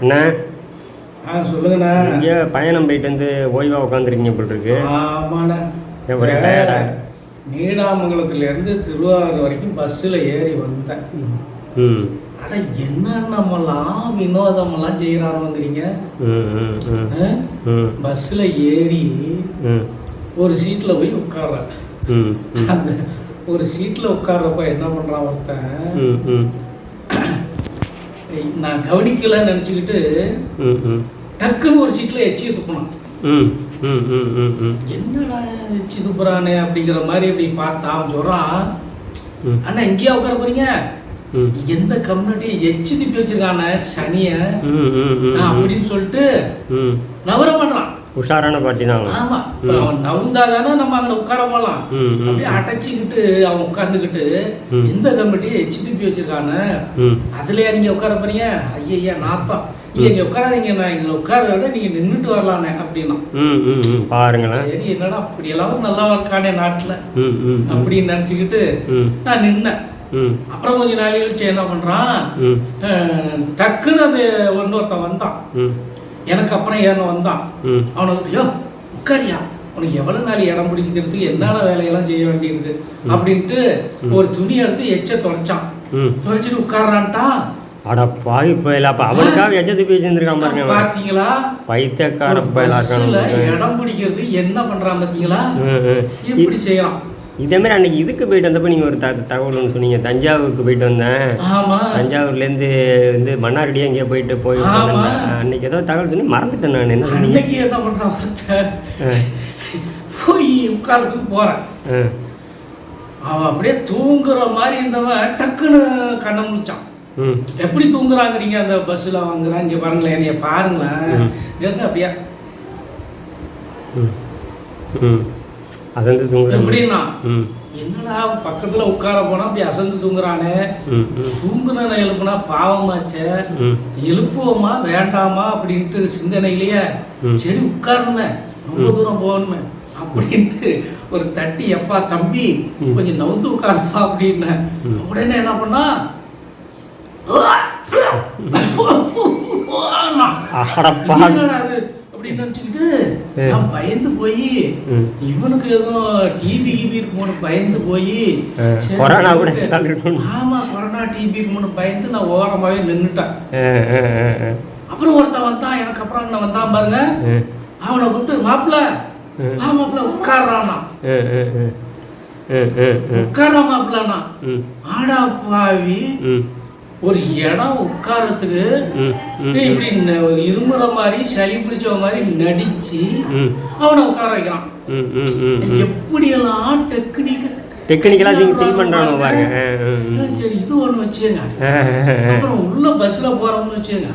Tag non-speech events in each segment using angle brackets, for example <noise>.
அண்ணா. ஆ சொல்லுங்கண்ணா. இங்கே பயணம் போயிட்டு வந்து ஓய்வாக உட்காந்துருக்கீங்க போல் இருக்கு. ஆமாண்ணா. ஒரே டயர்டா? நீடாமங்கலத்துலேருந்து திருவாரூர் வரைக்கும் பஸ்ஸில் ஏறி வந்தேன். ம். அட என்னென்னமெல்லாம் வினோதமெல்லாம் செய்கிறானுங்கிறீங்க பஸ்ஸில் ஏறி ம். ஒரு சீட்டில் போய் உட்கார்றேன். அந்த ஒரு சீட்டில் உட்கார்றப்ப என்ன பண்ணுறான் ஒருத்தன்? நான் கவனிக்கலன்னு நினச்சிக்கிட்டு டக்குன்னு ஒரு சீட்டில் எச்சி துப்பினான் என்னடா எச்சி துப்புறானே அப்படிங்கிற மாதிரி அப்படி பார்த்தா அவன் சொல்கிறான் அண்ணா இங்கேயா உட்கார போறீங்க? எந்த கம்யூனிட்டி எச்சி துப்பி வச்சிருக்கானே சனிய அப்படின்னு சொல்லிட்டு நவர உஷாரான பாட்டி தான் அவன். ஆமா அவன் நவுந்தாதானே நம்ம அங்க உட்கார போலாம். அப்படியே அடைச்சிக்கிட்டு அவன் உட்கார்ந்துக்கிட்டு எச்சி துப்பி வச்சிருக்கானே? ம். அதுலயா நீங்க உட்கார போறீங்க? ஐயா நாத்தம் இங்க உட்காராதீங்க நான் இங்க உட்காரத விட நீங்க நின்றுட்டு வரலானே அப்படின்னா. பாருங்களேன். சரி என்னடா அப்படி எல்லாம் நல்லா இருக்கானே நாட்டுல. அப்படின்னு நினைச்சுக்கிட்டு நான் நின்னேன். அப்புறம் கொஞ்ச நாள் கழிச்சு என்ன பண்றான்? டக்குன்னு அது இன்னொருத்தன் வந்தான். எனக்கு அப்புறம் ஏன வந்தான் ம். அவனுக்கு ஐயோ உட்காரியா? உனக்கு எவ்வளவு நாள் இடம் பிடிக்கிறதுக்கு என்னால வேலையெல்லாம் செய்ய வேண்டியிருக்கு? அப்படின்ட்டு ஒரு துணி எடுத்து எச்ச தொடச்சான். ம். தொடச்சிட்டு உட்கார்றான்ட்டான் அட பாவி பயலா அப்ப அவனுக்காக எஜத்து பேசி இருந்திருக்கான் பாருங்க அவன். பாத்தீங்களா? பைத்தியக்கார ஒரு பயலா பஸ்ஸுல இருக்கான் இடம் பிடிக்கிறது என்ன பண்றான் பாத்தீங்களா. இப்படி செய்யறான். இதே மாதிரி அன்னைக்கு இதுக்கு போயிட்டு வந்தப்ப நீங்க ஒரு த தகவல் ஒன்று சொன்னீங்க. தஞ்சாவூருக்கு போயிட்டு வந்தேன். தஞ்சாவூர்லேருந்து வந்து மன்னார்குடியே எங்கேயோ போயிட்டு போய். அன்னைக்கு ஏதோ தகவல் சொல்லி மறந்துட்டேன் நான். என்ன சொன்னீங்க? என்ன ஆ, போய் உட்கார்றதுக்கு போறேன். ஆ, அவன் அப்படியே தூங்குற மாதிரி இருந்தவன் டக்குன்னு கண்ணை முடிச்சான் எப்படி தூங்குறாங்கிறீங்க? அந்த பஸ்ஸில் வாங்குறான் இங்கே பாருங்களேன் என்னைய பாருங்களேன். அப்படியே. ம். ம். அசந்து தூங்குறேன் எப்படின்னா என்னடா பக்கத்துல உட்கார போனா அப்படி அசந்து தூங்குறானே? தூங்குன எழுப்புனா பாவமாச்சே. எழுப்புவோமா வேண்டாமா அப்படின்ட்டு சிந்தனையிலேயே. சரி உட்காரணுமே ரொம்ப தூரம் போகணுமே அப்படின்ட்டு ஒரு தட்டி எப்பா தம்பி. கொஞ்சம் நவுந்து உட்காருப்பா அப்படின்னு. உடனே என்ன பண்ணா அடப்பா என்னடா அது அப்படின்னு நினச்சிக்கிட்டு ஏ. நான் பயந்து போய் இவனுக்கு எதுவும் டிபி கிபி இருக்குமோன்னு பயந்து போய் ஆ, கொரோனா கூட. ஆமா கொரோனா டிபி இருக்குமோன்னு பயந்து நான் ஓரமாவே நின்னுட்டேன். ஆ, ஆ, ஆ, ஆ. அப்புறம் ஒருத்தன் வந்தான் எனக்கு அப்புறம் என்ன வந்தான் பாருங்க. ஆ, அவனை கூப்பிட்டு மாப்பிள்ள. வா மாப்பிள்ள உட்கார்றானா ஆ, ஆ, ஆ. ஆ, ஆ, ஆ. உட்காரா மாப்பிள்ளனா ஆடா பாவி. ஒரு இடம் உட்காரத்துக்கு இப்படி இருமுற மாதிரி சளி பிடிச்ச மாதிரி நடிச்சு அவனை உட்கார வைக்கிறான். எப்படியெல்லாம் டெக்னிக் டெக்னிக்கலா நீங்க திங்க் பண்றானோ பாருங்க. சரி இது ஒண்ணு வச்சுங்க. அப்புறம் உள்ள பஸ்ல போறோம்னு வச்சுங்க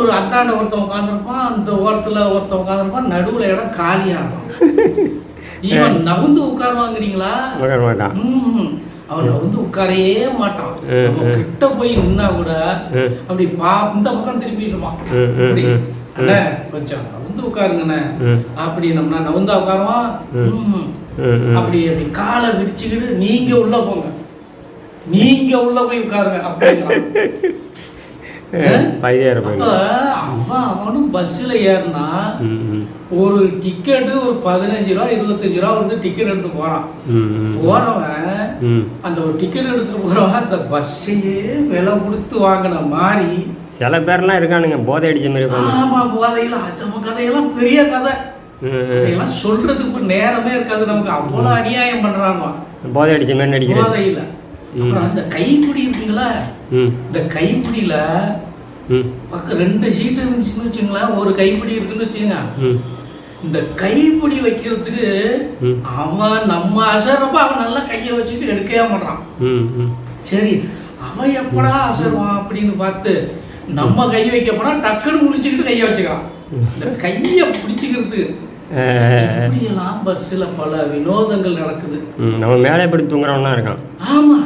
ஒரு அந்தாண்ட ஒருத்தன் உட்காந்துருப்பான் அந்த ஓரத்துல ஒருத்தன் உட்காந்துருப்பான் நடுவுல இடம் காலியா <laughs> நவுந்து உட்காருவாங்கிறீங்களா? உட்கார மாட்டான் ம்ஹும். அவன் நவுந்து உட்காரவே மாட்டான். கிட்ட போய் நின்னா கூட. அப்படி பா இந்த பக்கம் திரும்பிடுவான் கொஞ்சம் நவுந்து உட்காருங்கண்ணே. அப்படி நம்ம நவுந்தா உட்காருவான். அப்படி அப்படி காலை விரிச்சுக்கிட்டு நீங்க உள்ள போங்க. நீங்க உள்ள போய் உட்காருங்க. பைத்தியார அப்ப அவன் அவனும் பஸ்ல ஏறினா ஒரு டிக்கெட்டு ஒரு பதினஞ்சு ரூபா இருபத்தஞ்சு ரூபா வந்து டிக்கெட் எடுத்து போறவன் ம். அந்த ஒரு டிக்கெட் எடுத்துட்டு போறவன் அந்த பஸ்ஸையே விலை கொடுத்து வாங்கின மாதிரி. சில பேர்லாம் இருக்கானுங்க போதை அடிச்ச மாதிரி உட்காந்து ஆமா போதையில நம்ம கதையெல்லாம் பெரிய கதை. அதையெல்லாம் சொல்றதுக்கு நேரமே இருக்காது நமக்கு. அவ்வளவு அநியாயம் பண்றாங்க. போதை அடிச்ச மாதிரி நடிக்கிறேன். போதையில. அப்புறம் அந்த கைப்பிடி இருக்குங்களா இந்த கைப்பிடியில பக்கம் ரெண்டு சீட்டு இருந்துச்சுன்னு வச்சுங்களேன் ஒரு கைப்பிடி இருக்குன்னு வச்சுங்க ம். இந்த கைப்பிடி வைக்கிறதுக்கு அவன் நம்ம அசரப்ப அவன் நல்லா கையை வச்சுட்டு எடுக்கவே மாட்டான். சரி அவன் எப்படா அசருவான் அப்படின்னு பார்த்து நம்ம கை வைக்க போனா டக்குன்னு முடிச்சுக்கிட்டு கையை வச்சுக்கிறான். இந்த கையை பிடிச்சிக்கிறதுக்கு இப்படியெல்லாம் பஸ்ஸில் பல வினோதங்கள் நடக்குது. நம்ம மேலே படுத்து தூங்குறவன்லாம் இருக்கான். ஆமா.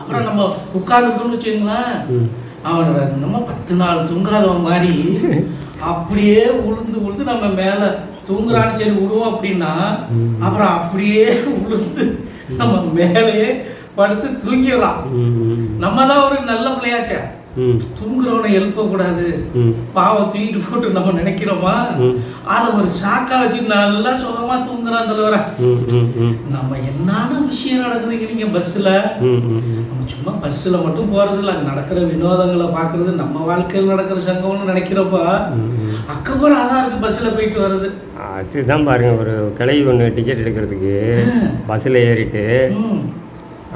அப்புறம் நம்ம உட்கார்ந்துருக்கோம்னு வச்சுங்களேன் ம் அவன் நம்ம பத்து நாள் தூங்காதவன் மாதிரி அப்படியே உளுந்து உளுந்து நம்ம மேல தூங்குறான்னு சரி விடுவோம் அப்படின்னா. அப்புறம் அப்படியே உளுந்து நம்ம மேலேயே படுத்து தூங்கிடலாம். நம்ம தான் ஒரு நல்ல பிள்ளையாச்சே. தூங்குறவனை எழுப்பக்கூடாது ம். பாவம் தூக்கிட்டு போட்டு நம்ம நினைக்கிறோமா. அதை ஒரு சாக்கா வச்சு நல்லா சுகமா தூங்குறான் தலைவர. நம்ம என்னென்ன விஷயம் நடக்குதுங்கிறீங்க ம் நம்ம சும்மா பஸ்ஸில் மட்டும் போகிறது இல்லை நடக்கிற வினோதங்களை பார்க்குறது நம்ம வாழ்க்கையில் நடக்கிற சங்கம்னு நினைக்கிறப்ப அக்கப்புறம் அதான் இருக்குது பஸ்ஸில் போயிட்டு வருது அதுதான் பாருங்க ஒரு கிளவி ஒன்று டிக்கெட் எடுக்கிறதுக்கு பஸ்ஸில் ஏறிட்டு.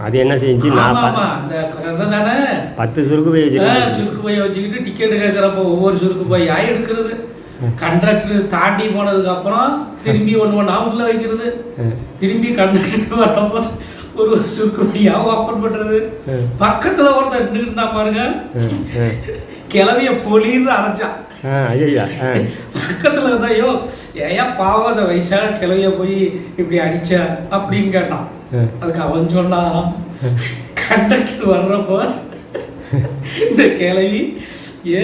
அது என்ன செஞ்சு நான் பத்து சுருக்கு போய் வச்சிருக்கேன் சுருக்கு பைய வச்சுக்கிட்டு டிக்கெட் கேட்குறப்போ ஒவ்வொரு சுருக்கு பையா எடுக்கிறது? கண்டக்டர் தாண்டி போனதுக்கு அப்புறம் திரும்பி ஒன்று ஒன்றா உள்ள வைக்கிறது. திரும்பி கண்டக்டர் வரப்போ ஒரு சுருக்கு பையா ஓப்பன் பண்றது? பக்கத்துல ஒருத்தர் நின்றுட்டு தான் பாருங்க. கிளவிய பொலின்னு அரைச்சான். பக்கத்துல இருந்தா ஐயோ ஏன் பாவம் அந்த வயசான கிளவிய போய் இப்படி அடிச்ச? அப்படின்னு கேட்டான். அதுக்கு அவன் சொன்னான் கண்டக்டர் வர்றப்போ இந்த கிளவி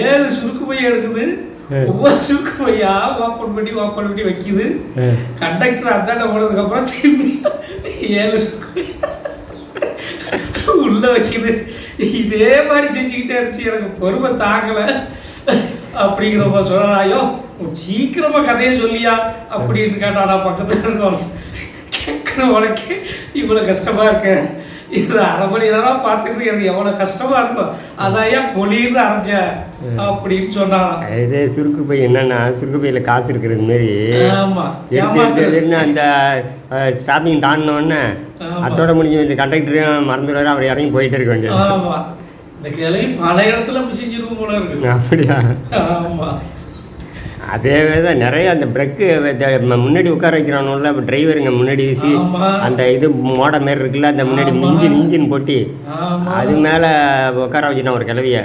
ஏழு சுருக்கு பைய எடுக்குது ஒவ்வொரு சுருக்கு பையா ஓப்பன் பண்ணி ஓப்பன் பண்ணி வைக்குது கண்டக்டர் அந்தாண்ட போனதுக்கு அப்புறம் திரும்பி ஏழு சுருக்கு உள்ள வைக்குது இதே மாதிரி செஞ்சுக்கிட்டே இருந்துச்சு எனக்கு பொறுமை தாக்கல அப்படிங்கிறப்ப சொன்னா ஐயோ சீக்கிரமா கதையை சொல்லியா அப்படின்னு கேட்டா நான் பக்கத்துல இருக்கோம் உனக்கு? இவ்வளோ கஷ்டமா இருக்கு. இது அரை மணி நேரம் பார்த்துட்டு எனக்கு எவ்வளோ கஷ்டமா இருக்கும் அதான் ஏன் பொலின்னு அரைஞ்ச அப்படின்னு சொன்னான் இது சுருக்கு பை என்னன்னா சுருக்கு பையில் காசு இருக்கிறது மாரி. எடுத்து அந்த ஸ்டாப்பிங் தாண்டினோடனே. அத்தோட முடிஞ்சு இந்த கண்டக்டரும் மறந்துடுவார் அவர் இறங்கி போயிட்டே இருக்க வேண்டியது. ஆமா. இந்த கிளவி பல இடத்துல செஞ்சிருக்கும் போல இருக்கு. அப்படியா? ஆமா. அதே தான் நிறைய அந்த பிரக்கு முன்னாடி உட்கார வைக்கிறானுல்ல டிரைவருங்க முன்னாடி சி ஆமா. அந்த இது மோட மாரி இருக்குல்ல அந்த முன்னாடி. இன்ஜின் இன்ஜின் போட்டி. அது மேலே உட்கார வச்சுட்டான் ஒரு கிளவிய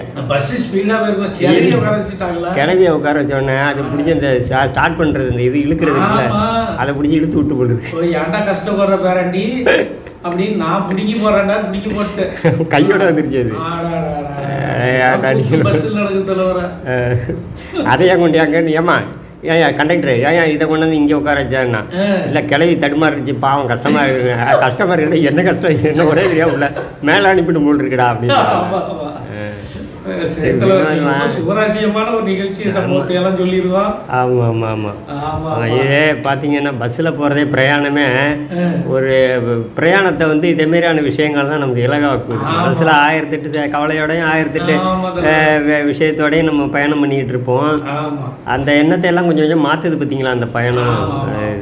கிளவிய உட்கார வச்சோடனே அது பிடிச்சி அந்த ஸ்டார்ட் பண்ணுறது இந்த இது இழுக்கிறது ஆமா. அதை பிடிச்சி இழுத்து விட்டு போடுது ஏன்டா கஷ்டப்படுற பேரண்டி அப்படின்னு நான் பிடிங்கி போறேன்டா பிடிங்கி போட்டு. <laughs> கையோட வந்துருச்சு அது. நடக்குது அதையே கொண்டு அங்கே ஏமா ஏன் கண்டக்டர் ஏன் இதை கொண்டு வந்து இங்கே உட்கார வச்சான்னா? இல்லை கிளவி தடுமாறிச்சு பாவம் கஷ்டமா இருக்கு. அஹ், கஷ்டமா இருக்கு என்ன கஷ்டம் என்ன ஒரே தெரியா உள்ள மேலே அனுப்பிட்டு போல் இருக்குடா அப்படின்னு சுவராசியமான ஒரு நிகழ்ச்சி சம்பவத்தை எல்லாம் சொல்லிடுவான் ஆமாம் ஆமாம் ஆமாம் ஆமா ஆ, இதே பார்த்தீங்கன்னா பஸ்ஸில் போகிறதே பிரயாணமே. ஒரு பிரயாணத்தை வந்து இதே மாதிரியான விஷயங்கள் தான் நமக்கு இலகாக்கும் ஆமா. பஸ்ஸில் ஆயிரத்தெட்டு கவலையோடையும் ஆயிரத்தெட்டு விஷயத்தோடையும் நம்ம பயணம் பண்ணிக்கிட்டு இருப்போம். அந்த எண்ணத்தை எல்லாம் கொஞ்சம் கொஞ்சம் மாற்றுது பார்த்தீங்களா அந்த பயணம்?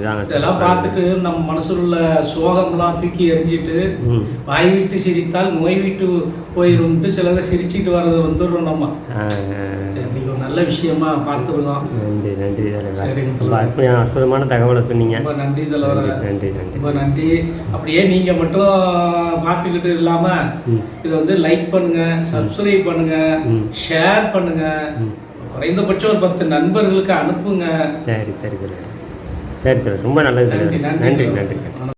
இதுதான் இதெல்லாம் பார்த்துட்டு நம்ம மனசுல உள்ள சோகம்லாம் தூக்கி எறிஞ்சிட்டு ம். வாய் விட்டு சிரித்தால் நோய் விட்டு போயிரும்ட்டு சிலதை சிரிச்சிட்டு வர்றது வந்துடுறோம் நம்ம. சரி, இன்னைக்கு ஒரு நல்ல விஷயமா பார்த்துருக்கோம் நன்றி நன்றி தலைவர். அற்புதமான தகவலை சொன்னீங்க. ரொம்ப நன்றி தலைவர. நன்றி நன்றி ரொம்ப நன்றி. அப்படியே நீங்க மட்டும் பார்த்துக்கிட்டு இல்லாம ம். இதை வந்து லைக் பண்ணுங்க சப்ஸ்கிரைப் பண்ணுங்க. ஷேர் பண்ணுங்க. குறைந்தபட்சம் ஒரு பத்து நண்பர்களுக்கு அனுப்புங்க. சரி சரி தலைவர். சரி தலைவர் ரொம்ப நல்லது தலைவர் நன்றி நன்றி.